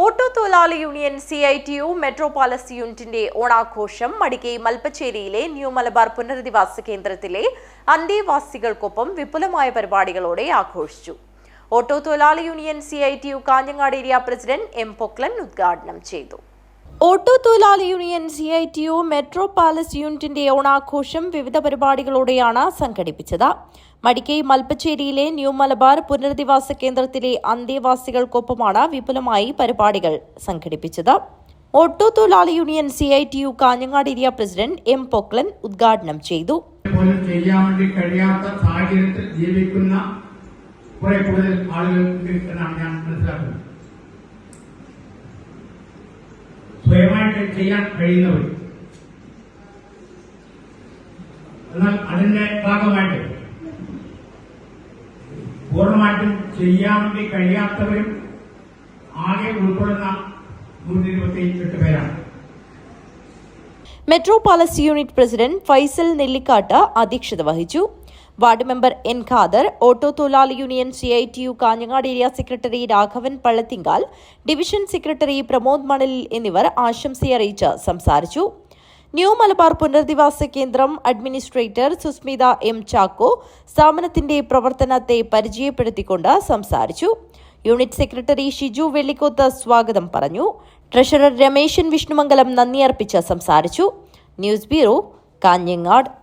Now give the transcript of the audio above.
Auto തൊഴിലാളി union C I T U Metro Palace യൂണിറ്റിന്റെ ഓണാഘോഷം മടികൈ മൽപ്പച്ചേരിയിലെ ന്യൂ മലബാർ പുനരധിവാസ കേന്ദ്രത്തിലെ അന്തേവാസികൾക്കൊപ്പം വിപുലമായ പരിപാടികളോടെ ആഘോഷിച്ചു. ഓട്ടോ തൊഴിലാളി union C I T U Kanhangad area president M Poklan ഉദ്ഘാടനം ചെയ്തു. ഓട്ടോ തൊഴിലാളി union C I T U Metro Palace യൂണിറ്റിന്റെ ഓണാഘോഷം വിവിധ പരിപാടികളോടെയാണ് സംഘടിപ്പിച്ചത്. മടിക്കൈ മൽപ്പച്ചേരിയിലെ ന്യൂ മലബാർ പുനരധിവാസ കേന്ദ്രത്തിലെ അന്തേവാസികൾക്കൊപ്പമാണ് വിപുലമായി പരിപാടികൾ സംഘടിപ്പിച്ചത്. ഓട്ടോ തൊഴിലാളി union C I T U Kanhangad area president M Poklan ഉദ്ഘാടനം ചെയ്തു. ജീവിക്കുന്ന കൂടുതൽ ആളുകൾ സ്വയമായിട്ട് ചെയ്യാൻ കഴിയുന്നവർ. എന്നാൽ അതിന്റെ ഭാഗമായിട്ട് പൂർണമായിട്ടും ചെയ്യാൻ വേണ്ടി കഴിയാത്തവരും ആകെ ഉൾപ്പെടുന്ന നൂറ്റി ഇരുപത്തി എട്ട് പേരാണ്. Metro Palace unit president Faisal Nellikkattu അധ്യക്ഷത വഹിച്ചു. Ward member N Khader auto തൊഴിലാളി union C I T U Kanhangad area secretary Raghavan Pallathinkal division secretary Pramod Manalil എന്നിവർ ആശംസയറിയിച്ച് സംസാരിച്ചു. ന്യൂ മലബാർ പുനരധിവാസ കേന്ദ്രം അഡ്മിനിസ്ട്രേറ്റർ സുസ്മിത എം ചാക്കോ സ്ഥാപനത്തിന്റെ പ്രവർത്തനത്തെ പരിചയപ്പെടുത്തിക്കൊണ്ട് സംസാരിച്ചു. യൂണിറ്റ് സെക്രട്ടറി ഷിജു വെള്ളിക്കോത്ത് സ്വാഗതം പറഞ്ഞു. ട്രഷറർ രമേശൻ വിഷ്ണുമംഗലം നന്ദി അർപ്പിച്ച് സംസാരിച്ചു. News bureau Kanhangad.